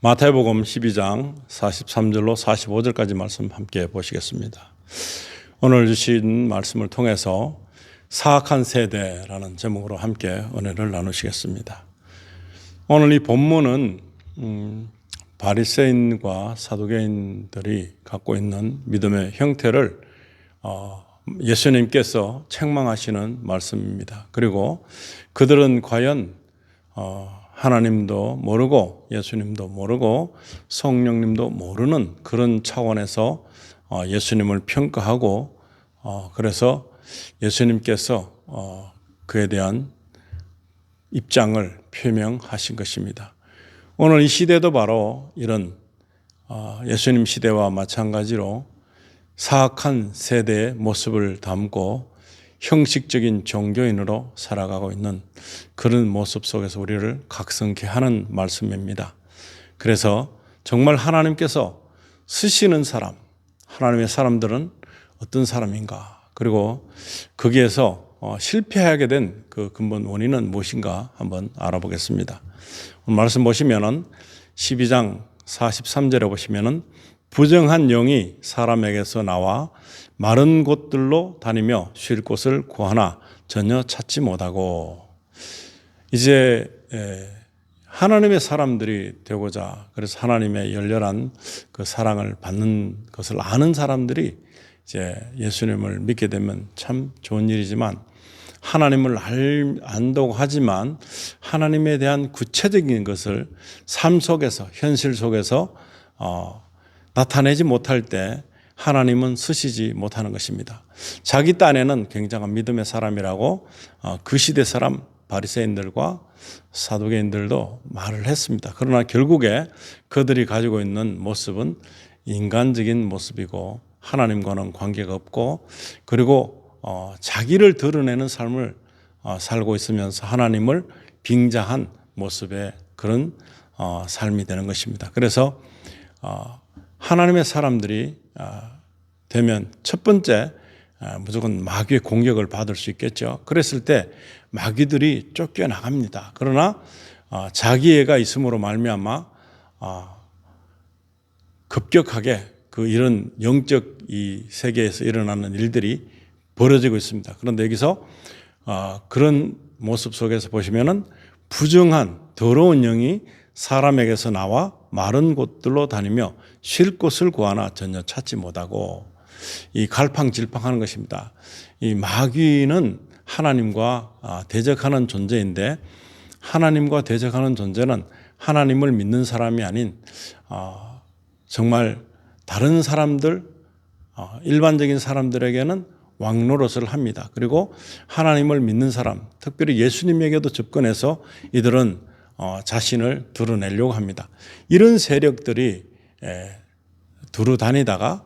마태복음 12장 43절로 45절까지 말씀 함께 보시겠습니다. 오늘 주신 말씀을 통해서 사악한 세대라는 제목으로 함께 은혜를 나누시겠습니다. 오늘 이 본문은 음, 바리새인과 사두개인들이 갖고 있는 믿음의 형태를 어, 예수님께서 책망하시는 말씀입니다. 그리고 그들은 과연 어, 하나님도 모르고 예수님도 모르고 성령님도 모르는 그런 차원에서 어, 예수님을 평가하고 어, 그래서 예수님께서 어, 그에 대한 입장을 표명하신 것입니다. 오늘 이 시대도 바로 이런 예수님 시대와 마찬가지로 사악한 세대의 모습을 담고 형식적인 종교인으로 살아가고 있는 그런 모습 속에서 우리를 각성케 하는 말씀입니다. 그래서 정말 하나님께서 쓰시는 사람, 하나님의 사람들은 어떤 사람인가, 그리고 거기에서 어, 실패하게 된 그 근본 원인은 무엇인가 한번 알아보겠습니다. 오늘 말씀 보시면은 12장 43절에 보시면은 부정한 영이 사람에게서 나와 마른 곳들로 다니며 쉴 곳을 구하나 전혀 찾지 못하고. 이제 하나님의 사람들이 되고자 그래서 하나님의 열렬한 그 사랑을 받는 것을 아는 사람들이 이제 예수님을 믿게 되면 참 좋은 일이지만 하나님을 알, 안다고 하지만 하나님에 대한 구체적인 것을 삶 속에서 현실 속에서 어, 나타내지 못할 때 하나님은 쓰시지 못하는 것입니다. 자기 딴에는 굉장한 믿음의 사람이라고 어, 그 시대 사람 바리새인들과 사두개인들도 말을 했습니다. 그러나 결국에 그들이 가지고 있는 모습은 인간적인 모습이고 하나님과는 관계가 없고 그리고 어, 자기를 드러내는 삶을 어, 살고 있으면서 하나님을 빙자한 모습의 그런 삶이 되는 것입니다. 그래서 하나님의 사람들이 아, 되면 첫 번째 아, 무조건 마귀의 공격을 받을 수 있겠죠. 그랬을 때 마귀들이 쫓겨 나갑니다. 그러나 아, 자기애가 있음으로 말미암아 급격하게 그 이런 영적 이 세계에서 일어나는 일들이 벌어지고 있습니다. 그런데 여기서 그런 모습 속에서 보시면은 부정한 더러운 영이 사람에게서 나와 마른 곳들로 다니며 쉴 곳을 구하나 전혀 찾지 못하고 이 갈팡질팡하는 것입니다. 이 마귀는 하나님과 아, 대적하는 존재인데 하나님과 대적하는 존재는 하나님을 믿는 사람이 아닌 아, 정말 다른 사람들 아, 일반적인 사람들에게는 왕노릇을 합니다. 그리고 하나님을 믿는 사람, 특별히 예수님에게도 접근해서 이들은 어, 자신을 드러내려고 합니다. 이런 세력들이 두루 다니다가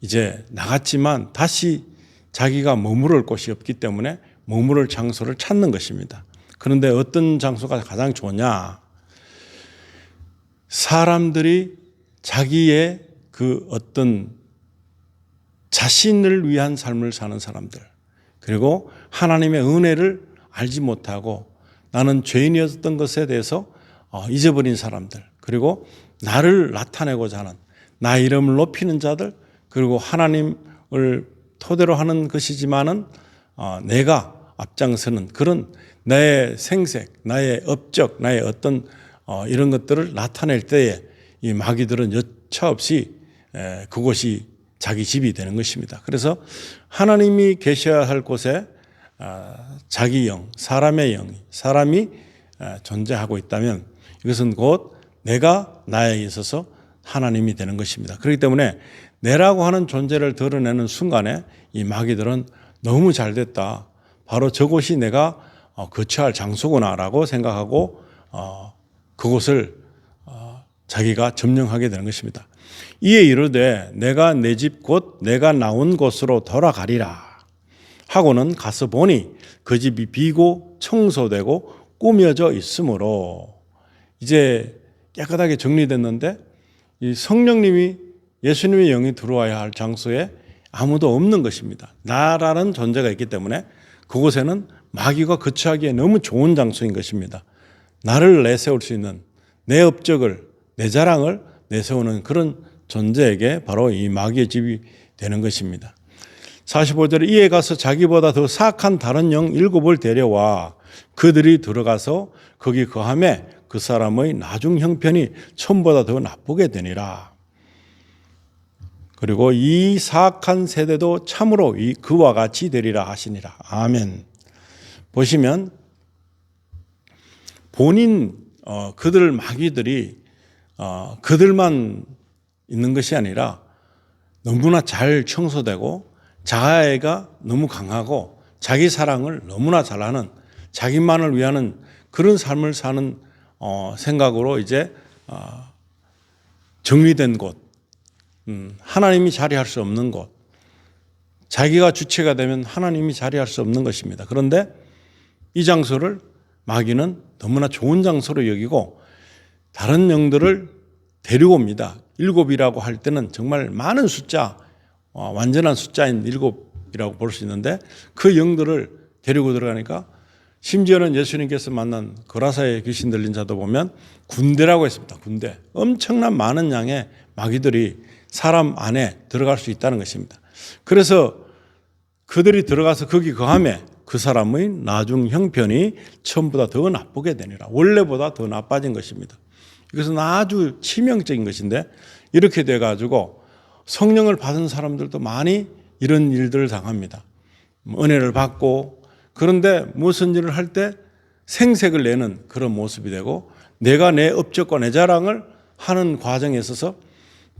이제 나갔지만 다시 자기가 머무를 곳이 없기 때문에 머무를 장소를 찾는 것입니다. 그런데 어떤 장소가 가장 좋냐? 사람들이 자기의 그 어떤 자신을 위한 삶을 사는 사람들, 그리고 하나님의 은혜를 알지 못하고 나는 죄인이었던 것에 대해서 어, 잊어버린 사람들, 그리고 나를 나타내고자 하는 나 이름을 높이는 자들, 그리고 하나님을 토대로 하는 것이지만은 어, 내가 앞장서는 그런 나의 생색, 나의 업적, 나의 어떤 어, 이런 것들을 나타낼 때에 이 마귀들은 여차 없이 그곳이 자기 집이 되는 것입니다. 그래서 하나님이 계셔야 할 곳에 아, 자기 영, 사람의 영, 사람이 아, 존재하고 있다면 이것은 곧 내가 나에 있어서 하나님이 되는 것입니다. 그렇기 때문에 내라고 하는 존재를 드러내는 순간에 이 마귀들은 너무 잘 됐다. 바로 저곳이 내가 어, 거처할 장소구나라고 생각하고 어, 그곳을 어, 자기가 점령하게 되는 것입니다. 이에 이르되 내가 내 집 곧 내가 나온 곳으로 돌아가리라. 하고는 가서 보니 그 집이 비고 청소되고 꾸며져 있으므로 이제 깨끗하게 정리됐는데 이 성령님이 예수님의 영이 들어와야 할 장소에 아무도 없는 것입니다. 나라는 존재가 있기 때문에 그곳에는 마귀가 거처하기에 너무 좋은 장소인 것입니다. 나를 내세울 수 있는 내 업적을 내 자랑을 내세우는 그런 존재에게 바로 이 마귀의 집이 되는 것입니다. 45절에 이에 가서 자기보다 더 사악한 다른 영 일곱을 데려와 그들이 들어가서 거기 거함에 그 사람의 나중 형편이 처음보다 더 나쁘게 되니라. 그리고 이 사악한 세대도 참으로 이 그와 같이 되리라 하시니라. 아멘. 보시면 본인 어, 그들 마귀들이 어, 그들만 있는 것이 아니라 너무나 잘 청소되고 자아애가 너무 강하고 자기 사랑을 너무나 잘하는 자기만을 위하는 그런 삶을 사는 어, 생각으로 이제 어, 정리된 곳, 음, 하나님이 자리할 수 없는 곳, 자기가 주체가 되면 하나님이 자리할 수 없는 것입니다. 그런데 이 장소를 마귀는 너무나 좋은 장소로 여기고 다른 영들을 데리고 옵니다. 일곱이라고 할 때는 정말 많은 숫자, 어, 완전한 숫자인 일곱이라고 볼 수 있는데 그 영들을 데리고 들어가니까 심지어는 예수님께서 만난 거라사의 귀신 들린 자도 보면 군대라고 했습니다. 군대. 엄청난 많은 양의 마귀들이 사람 안에 들어갈 수 있다는 것입니다. 그래서 그들이 들어가서 거기 거함에 그 사람의 나중 형편이 처음보다 더 나쁘게 되니라. 원래보다 더 나빠진 것입니다. 이것은 아주 치명적인 것인데 이렇게 돼 가지고 성령을 받은 사람들도 많이 이런 일들을 당합니다. 은혜를 받고 그런데 무슨 일을 할 때 생색을 내는 그런 모습이 되고 내가 내 업적과 내 자랑을 하는 과정에 있어서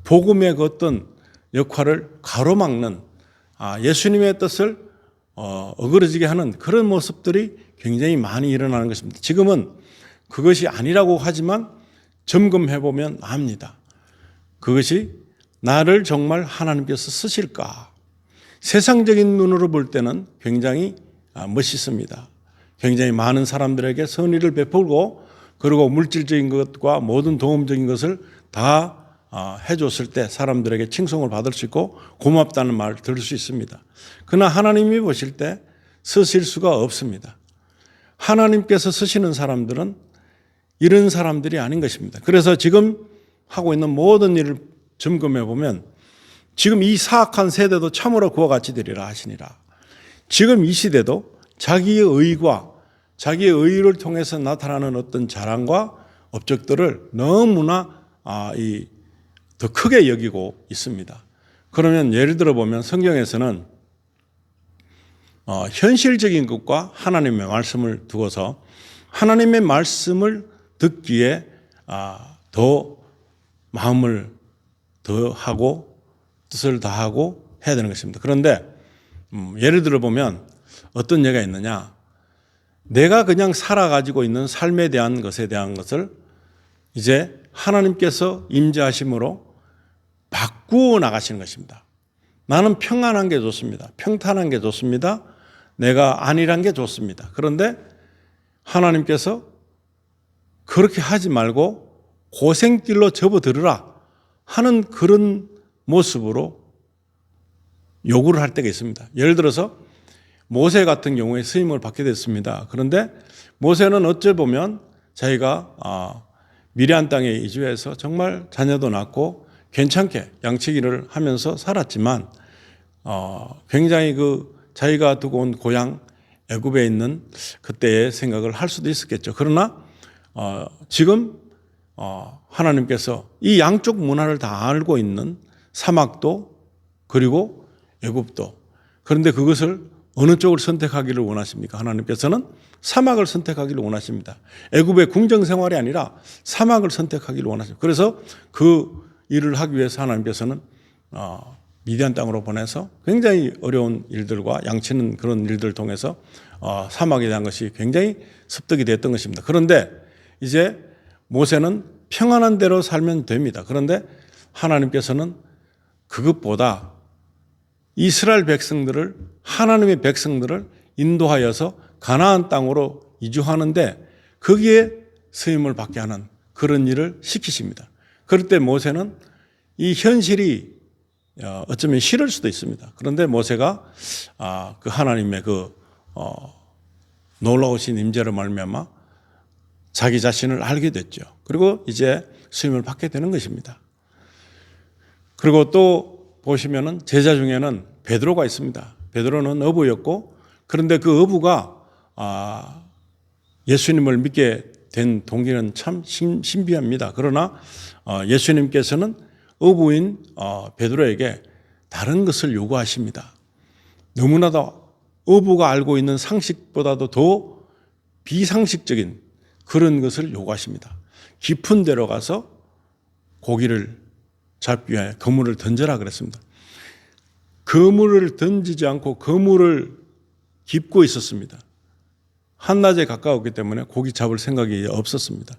복음의 그 어떤 역할을 가로막는 아, 예수님의 뜻을 어, 어그러지게 하는 그런 모습들이 굉장히 많이 일어나는 것입니다. 지금은 그것이 아니라고 하지만 점검해 보면 압니다. 그것이 나를 정말 하나님께서 쓰실까? 세상적인 눈으로 볼 때는 굉장히 아, 멋있습니다. 굉장히 많은 사람들에게 선의를 베풀고 그리고 물질적인 것과 모든 도움적인 것을 다 아, 해줬을 때 사람들에게 칭송을 받을 수 있고 고맙다는 말을 들을 수 있습니다. 그러나 하나님이 보실 때 쓰실 수가 없습니다. 하나님께서 쓰시는 사람들은 이런 사람들이 아닌 것입니다. 그래서 지금 하고 있는 모든 일을 점검해 보면 지금 이 사악한 세대도 참으로 그와 같이 되리라 하시니라. 지금 이 시대도 자기의 의과 자기의 의를 통해서 나타나는 어떤 자랑과 업적들을 너무나 아, 이, 더 크게 여기고 있습니다. 그러면 예를 들어 보면 성경에서는 어, 현실적인 것과 하나님의 말씀을 두고서 하나님의 말씀을 듣기에 아, 더 마음을 더 하고 뜻을 다하고 해야 되는 것입니다. 그런데 음, 예를 들어 보면 어떤 예가 있느냐? 내가 그냥 살아가지고 있는 삶에 대한 것에 대한 것을 이제 하나님께서 임재하심으로 바꾸어 나가시는 것입니다. 나는 평안한 게 좋습니다. 평탄한 게 좋습니다. 내가 안일한 게 좋습니다. 그런데 하나님께서 그렇게 하지 말고 고생길로 접어들으라 하는 그런 모습으로 요구를 할 때가 있습니다. 예를 들어서 모세 같은 경우에 스임을 받게 됐습니다. 그런데 모세는 어찌 보면 자기가 아, 미리안 땅에 이주해서 정말 자녀도 낳고 괜찮게 양치기를 하면서 살았지만 어, 굉장히 그 자기가 두고 온 고향 애굽에 있는 그때의 생각을 할 수도 있었겠죠. 그러나 어, 지금 어, 하나님께서 이 양쪽 문화를 다 알고 있는 사막도 그리고 애굽도 그런데 그것을 어느 쪽을 선택하기를 원하십니까? 하나님께서는 사막을 선택하기를 원하십니다. 애굽의 궁정 생활이 아니라 사막을 선택하기를 원하십니다. 그래서 그 일을 하기 위해서 하나님께서는 어, 미디안 땅으로 보내서 굉장히 어려운 일들과 양치는 그런 일들을 통해서 어, 사막에 대한 것이 굉장히 습득이 됐던 것입니다. 그런데 이제 모세는 평안한 대로 살면 됩니다. 그런데 하나님께서는 그것보다 이스라엘 백성들을 하나님의 백성들을 인도하여서 가나안 땅으로 이주하는데 거기에 서임을 받게 하는 그런 일을 시키십니다. 그럴 때 모세는 이 현실이 어, 어쩌면 싫을 수도 있습니다. 그런데 모세가 아, 그 하나님의 그 어, 놀라우신 임재를 말미암아 자기 자신을 알게 됐죠. 그리고 이제 수임을 받게 되는 것입니다. 그리고 또 보시면은 제자 중에는 베드로가 있습니다. 베드로는 어부였고 그런데 그 어부가 아, 예수님을 믿게 된 동기는 참 신- 신비합니다. 그러나 어, 예수님께서는 어부인 어, 베드로에게 다른 것을 요구하십니다. 너무나도 어부가 알고 있는 상식보다도 더 비상식적인 그런 것을 요구하십니다. 깊은 데로 가서 고기를 잡기 위해 그물을 던져라 그랬습니다. 그물을 던지지 않고 그물을 깁고 있었습니다. 한낮에 가까웠기 때문에 고기 잡을 생각이 없었습니다.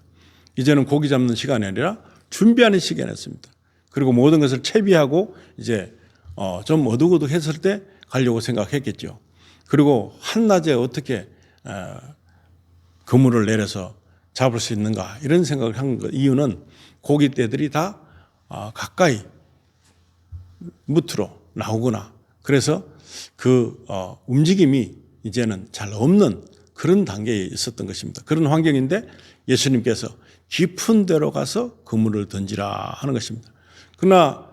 이제는 고기 잡는 시간이 아니라 준비하는 시간이었습니다. 그리고 모든 것을 채비하고 이제 어, 좀 어둑어둑했을 때 가려고 생각했겠죠. 그리고 한낮에 어떻게 어, 그물을 내려서 잡을 수 있는가 이런 생각을 한 것. 이유는 고기떼들이 다 아, 가까이 무트로 나오거나 그래서 그 어, 움직임이 이제는 잘 없는 그런 단계에 있었던 것입니다. 그런 환경인데 예수님께서 깊은 데로 가서 그물을 던지라 하는 것입니다. 그러나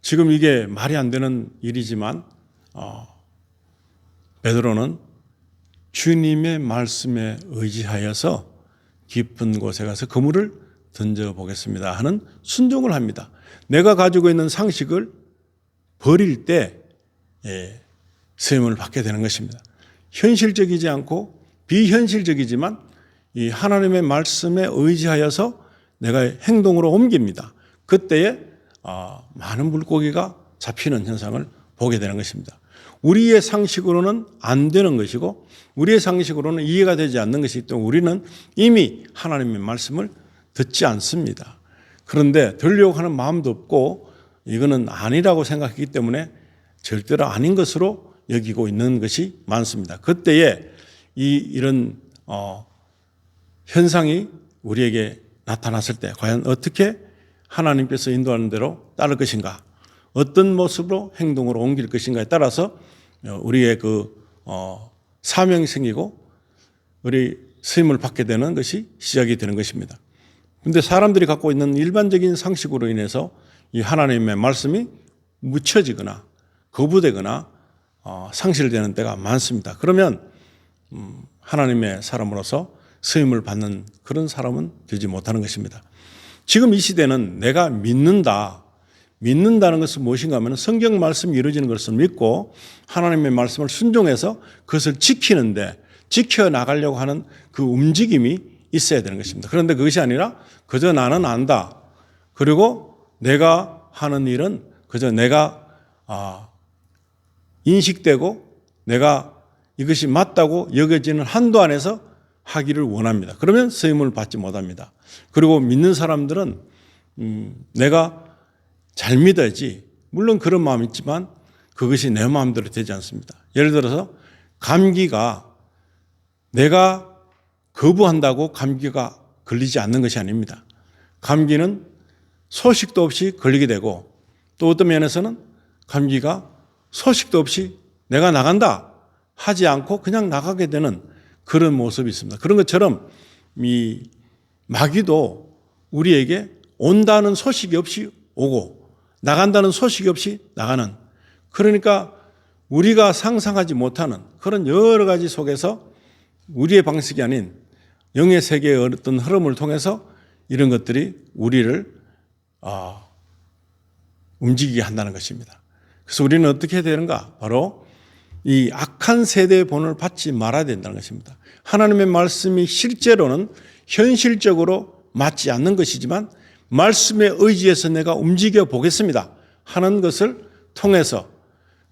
지금 이게 말이 안 되는 일이지만 어, 베드로는 주님의 말씀에 의지하여서 깊은 곳에 가서 그물을 던져 보겠습니다 하는 순종을 합니다. 내가 가지고 있는 상식을 버릴 때 예, 세움을 받게 되는 것입니다. 현실적이지 않고 비현실적이지만 이 하나님의 말씀에 의지하여서 내가 행동으로 옮깁니다. 그때에 아, 많은 물고기가 잡히는 현상을 보게 되는 것입니다. 우리의 상식으로는 안 되는 것이고 우리의 상식으로는 이해가 되지 않는 것이기 때문에 우리는 이미 하나님의 말씀을 듣지 않습니다. 그런데 들려고 하는 마음도 없고 이거는 아니라고 생각했기 때문에 절대로 아닌 것으로 여기고 있는 것이 많습니다. 그때에 이 이런 어, 현상이 우리에게 나타났을 때 과연 어떻게 하나님께서 인도하는 대로 따를 것인가, 어떤 모습으로 행동으로 옮길 것인가에 따라서 우리의 그 어, 사명이 생기고 우리 쓰임을 받게 되는 것이 시작이 되는 것입니다. 근데 사람들이 갖고 있는 일반적인 상식으로 인해서 이 하나님의 말씀이 묻혀지거나 거부되거나 어, 상실되는 때가 많습니다. 그러면 음, 하나님의 사람으로서 쓰임을 받는 그런 사람은 되지 못하는 것입니다. 지금 이 시대는 내가 믿는다. 믿는다는 것은 무엇인가 하면 성경 말씀이 이루어지는 것을 믿고 하나님의 말씀을 순종해서 그것을 지키는데 지켜나가려고 하는 그 움직임이 있어야 되는 것입니다. 그런데 그것이 아니라 그저 나는 안다. 그리고 내가 하는 일은 그저 내가 아, 인식되고 내가 이것이 맞다고 여겨지는 한도 안에서 하기를 원합니다. 그러면 쓰임을 받지 못합니다. 그리고 믿는 사람들은 음, 내가 잘 믿어야지. 물론 그런 마음이 있지만 그것이 내 마음대로 되지 않습니다. 예를 들어서 감기가 내가 거부한다고 감기가 걸리지 않는 것이 아닙니다. 감기는 소식도 없이 걸리게 되고 또 어떤 면에서는 감기가 소식도 없이 내가 나간다 하지 않고 그냥 나가게 되는 그런 모습이 있습니다. 그런 것처럼 이 마귀도 우리에게 온다는 소식이 없이 오고 나간다는 소식이 없이 나가는 그러니까 우리가 상상하지 못하는 그런 여러 가지 속에서 우리의 방식이 아닌 영의 세계의 어떤 흐름을 통해서 이런 것들이 우리를 아, 움직이게 한다는 것입니다. 그래서 우리는 어떻게 해야 되는가? 바로 이 악한 세대의 본을 받지 말아야 된다는 것입니다. 하나님의 말씀이 실제로는 현실적으로 맞지 않는 것이지만 말씀에 의지해서 내가 움직여 보겠습니다. 하는 것을 통해서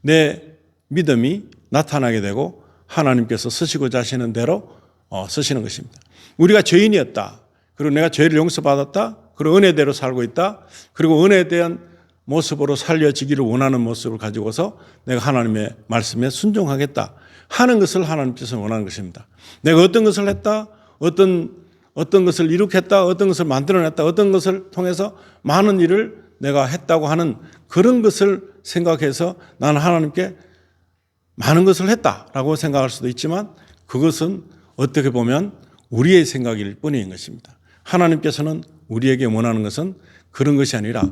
내 믿음이 나타나게 되고 하나님께서 쓰시고자 하시는 대로 어, 쓰시는 것입니다. 우리가 죄인이었다. 그리고 내가 죄를 용서받았다. 그리고 은혜대로 살고 있다. 그리고 은혜에 대한 모습으로 살려지기를 원하는 모습을 가지고서 내가 하나님의 말씀에 순종하겠다 하는 것을 하나님께서 원하는 것입니다. 내가 어떤 것을 했다, 어떤 어떤 것을 이룩했다, 어떤 것을 만들어냈다, 어떤 것을 통해서 많은 일을 내가 했다고 하는 그런 것을 생각해서 나는 하나님께 많은 것을 했다라고 생각할 수도 있지만 그것은 어떻게 보면 우리의 생각일 뿐인 것입니다. 하나님께서는 우리에게 원하는 것은 그런 것이 아니라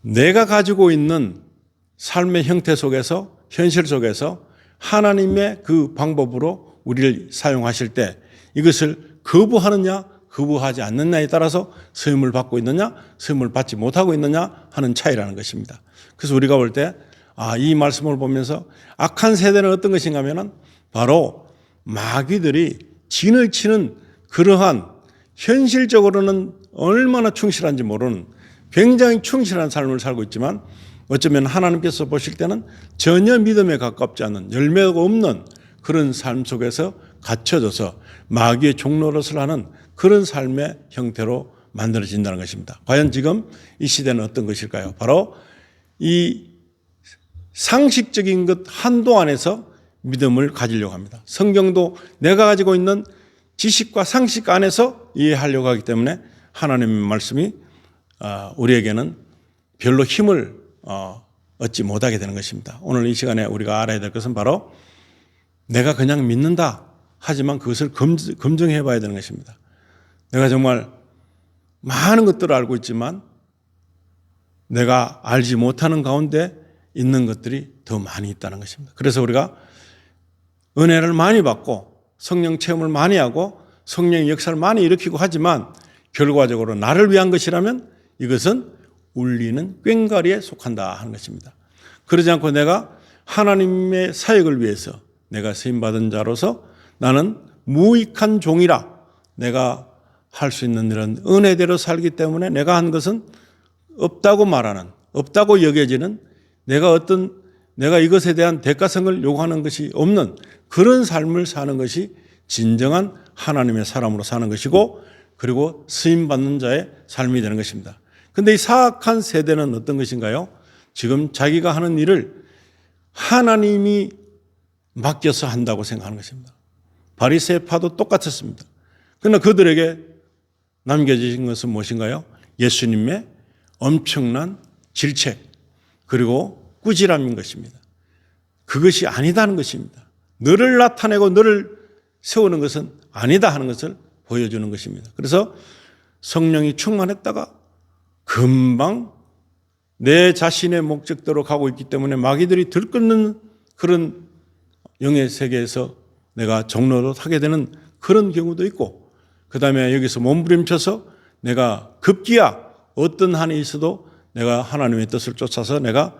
내가 가지고 있는 삶의 형태 속에서 현실 속에서 하나님의 그 방법으로 우리를 사용하실 때 이것을 거부하느냐 거부하지 않느냐에 따라서 쓰임을 받고 있느냐 쓰임을 받지 못하고 있느냐 하는 차이라는 것입니다. 그래서 우리가 볼 때 아, 이 말씀을 보면서 악한 세대는 어떤 것인가 하면은 바로 마귀들이 진을 치는 그러한 현실적으로는 얼마나 충실한지 모르는 굉장히 충실한 삶을 살고 있지만 어쩌면 하나님께서 보실 때는 전혀 믿음에 가깝지 않은 열매가 없는 그런 삶 속에서 갇혀져서 마귀의 종노릇을 하는 그런 삶의 형태로 만들어진다는 것입니다. 과연 지금 이 시대는 어떤 것일까요? 바로 이 상식적인 것 한도 안에서 믿음을 가지려고 합니다. 성경도 내가 가지고 있는 지식과 상식 안에서 이해하려고 하기 때문에 하나님의 말씀이 아, 우리에게는 별로 힘을 어, 얻지 못하게 되는 것입니다. 오늘 이 시간에 우리가 알아야 될 것은 바로 내가 그냥 믿는다. 하지만 그것을 검증 해 봐야 되는 것입니다. 내가 정말 많은 것들을 알고 있지만 내가 알지 못하는 가운데 있는 것들이 더 많이 있다는 것입니다. 그래서 우리가 은혜를 많이 받고 성령 체험을 많이 하고 성령의 역사를 많이 일으키고 하지만 결과적으로 나를 위한 것이라면 이것은 울리는 꽹과리에 속한다 하는 것입니다. 그러지 않고 내가 하나님의 사역을 위해서 내가 쓰임 받은 자로서 나는 무익한 종이라 내가 할 수 있는 일은 은혜대로 살기 때문에 내가 한 것은 없다고 말하는 없다고 여겨지는 내가 어떤 내가 이것에 대한 대가성을 요구하는 것이 없는 그런 삶을 사는 것이 진정한 하나님의 사람으로 사는 것이고 그리고 쓰임 받는 자의 삶이 되는 것입니다. 근데 이 사악한 세대는 어떤 것인가요? 지금 자기가 하는 일을 하나님이 맡겨서 한다고 생각하는 것입니다. 바리새파도 똑같았습니다. 그러나 그들에게 남겨진 것은 무엇인가요? 예수님의 엄청난 질책 그리고 꾸지람인 것입니다. 그것이 아니다는 것입니다. 너를 나타내고 너를 세우는 것은 아니다 하는 것을 보여주는 것입니다. 그래서 성령이 충만했다가 금방 내 자신의 목적대로 가고 있기 때문에 마귀들이 들끓는 그런 영의 세계에서 내가 정로로 하게 되는 그런 경우도 있고 그 다음에 여기서 몸부림쳐서 내가 급기야 어떤 한이 있어도 내가 하나님의 뜻을 쫓아서 내가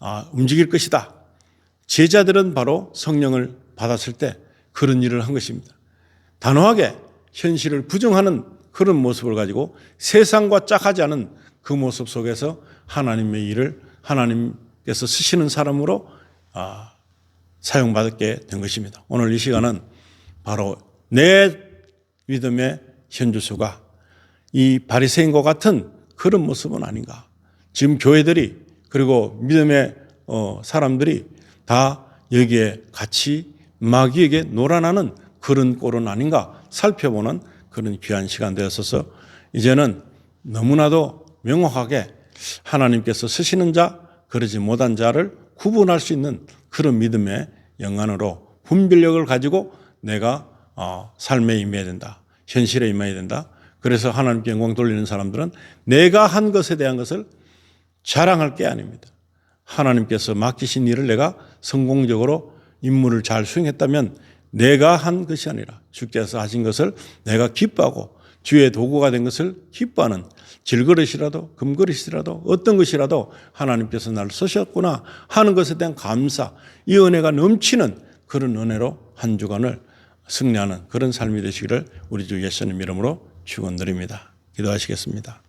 아, 움직일 것이다. 제자들은 바로 성령을 받았을 때 그런 일을 한 것입니다. 단호하게 현실을 부정하는 그런 모습을 가지고 세상과 짝하지 않은 그 모습 속에서 하나님의 일을 하나님께서 쓰시는 사람으로 아, 사용받게 된 것입니다. 오늘 이 시간은 바로 내 믿음의 현주소가 이 바리새인과 같은 그런 모습은 아닌가. 지금 교회들이 그리고 믿음의 어, 사람들이 다 여기에 같이 마귀에게 놀아나는 그런 꼴은 아닌가 살펴보는 그런 귀한 시간 되었어서 이제는 너무나도 명확하게 하나님께서 쓰시는 자, 그러지 못한 자를 구분할 수 있는 그런 믿음의 영안으로 분별력을 가지고 내가 어, 삶에 임해야 된다. 현실에 임해야 된다. 그래서 하나님께 영광 돌리는 사람들은 내가 한 것에 대한 것을 자랑할 게 아닙니다. 하나님께서 맡기신 일을 내가 성공적으로 임무를 잘 수행했다면 내가 한 것이 아니라 주께서 하신 것을 내가 기뻐하고 주의 도구가 된 것을 기뻐하는 질그릇이라도 금그릇이라도 어떤 것이라도 하나님께서 나를 쓰셨구나 하는 것에 대한 감사 이 은혜가 넘치는 그런 은혜로 한 주간을 승리하는 그런 삶이 되시기를 우리 주 예수님 이름으로 축원드립니다. 기도하시겠습니다.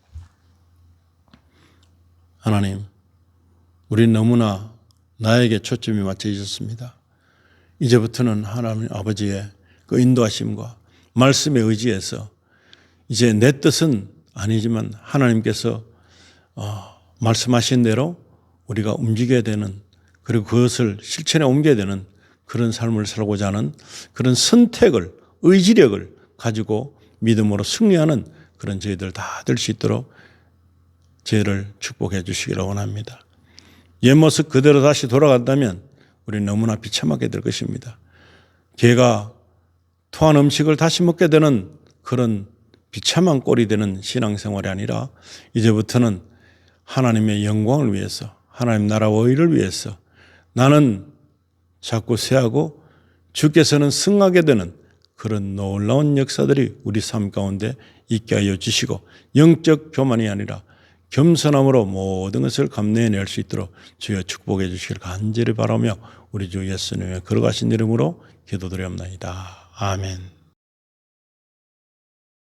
하나님, 우리 너무나 나에게 초점이 맞춰 있었습니다. 이제부터는 하나님 아버지의 그 인도하심과 말씀에 의지해서 이제 내 뜻은 아니지만 하나님께서 어, 말씀하신 대로 우리가 움직여야 되는 그리고 그것을 실천에 옮겨야 되는 그런 삶을 살고자 하는 그런 선택을 의지력을 가지고 믿음으로 승리하는 그런 저희들 다 될 수 있도록 저희를 축복해 주시기를 원합니다. 옛 모습 그대로 다시 돌아간다면 우리 너무나 비참하게 될 것입니다. 개가 토한 음식을 다시 먹게 되는 그런 비참한 꼴이 되는 신앙생활이 아니라 이제부터는 하나님의 영광을 위해서 하나님 나라와 의를 위해서 나는 자꾸 쇠하고 주께서는 승하게 되는 그런 놀라운 역사들이 우리 삶 가운데 있게 하여 주시고 영적 교만이 아니라 겸손함으로 모든 것을 감내해낼 수 있도록 주여 축복해 주시길 간절히 바라며 우리 주 예수님의 걸어가신 이름으로 기도드렸나이다. 아멘.